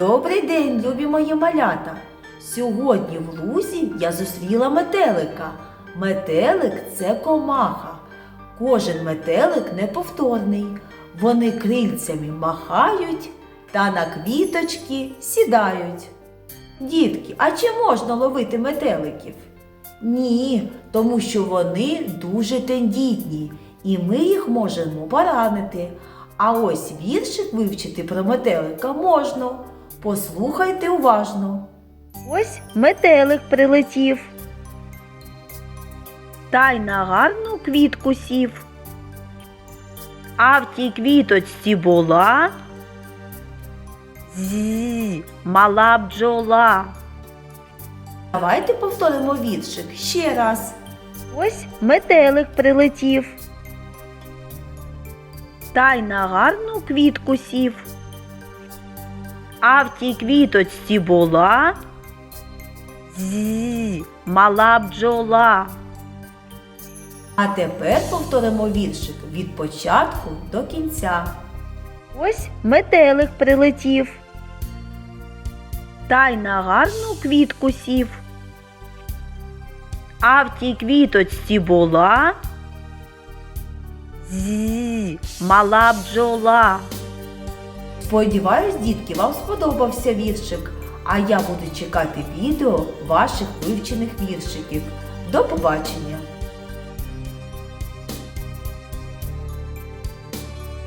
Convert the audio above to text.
Добрий день, любі мої малята! Сьогодні в лузі я зустріла метелика. Метелик це комаха. Кожен метелик неповторний. Вони крильцями махають та на квіточки сідають. Дітки, а чи можна ловити метеликів? Ні, тому що вони дуже тендітні, і ми їх можемо поранити. А ось віршик вивчити про метелика можна. Послухайте уважно. Ось метелик прилетів. Та й на гарну квітку сів. А в тій квіточці була з мала бджола. Давайте повторимо віршик ще раз. Ось метелик прилетів. Та й на гарну квітку сів. А в тій квіточці була з мала бджола. А тепер повторимо віршик від початку до кінця. Ось метелик прилетів. Та й на гарну квітку сів. А в тій квіточці була з мала бджола. Сподіваюсь, дітки, вам сподобався віршик, а я буду чекати відео ваших вивчених віршиків. До побачення!